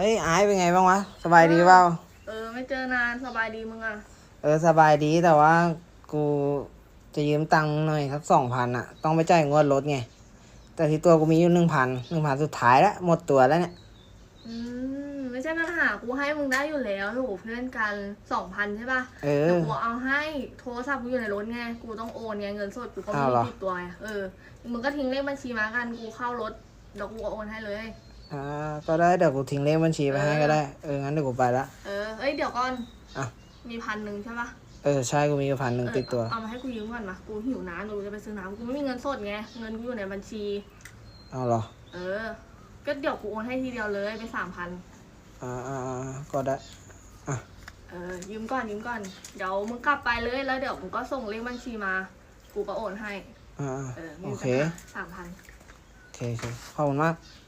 ฮ้ยไอซ์เป็นไงบ้างวะ สบายดีเปล่า เออ ไม่เจอนานสบายดีมึงอะ เออ สบายดีแต่ว่ากูจะยืมตังค์หน่อยสักสองพันอะต้องไปจ่ายงวดรถไง แต่ที่ตัวกูมีอยู่หนึ่งพันหนึ่งพันสุดท้ายแล้วหมดตัวแล้วเนี่ย อืม ไม่ใช่ปัญหากูให้มึงได้อยู่แล้วถูกเพื่อนกันสองพันใช่ป่ะเอแต่อกูเอาให้โทรศัพท์กูอยู่ในรถไง กูต้องโอนไงเงินสดกูก็ไม่อ้าวเหรอมีติดตัวไงเออ มึงก็ทิ้งเลขบัญชีมากันกูเข้ารถเดี๋ยวกูโอนให้เลย อ่าก็ได้เดี๋ยวกูทิ้งเลขบัญชีไปให้ก็ได้ เออ งั้นเดี๋ยวกูไปละ เออเอ้ยเดี๋ยวก่อนอะ มีพันหนึ่งใช่ป่ะเออ ใช่ กูมีอยู่พันหนึ่งเออติดตัว เอามาให้กูยืมก่อนมากูหิวน้ำกูจะไปซื้อน้ำกูไม่มีเงินสดไง เงินกูอยู่ในบัญชี เอาเหรอ เออ ก็เดี๋ยวกูโอนให้ทีเดียวเลยไปสามพันอ่าอ่าอ่าก็ได้เออ ยืมก่อนยืมก่อน เดี๋ยวมึงกลับไปเลยแล้วเดี๋ยวมึงก็ส่งเลขบัญชีมา กูก็โอนให้ อ่าอ่าเออ โอเคสามพันโอเคโอเคขอบคุณมากอ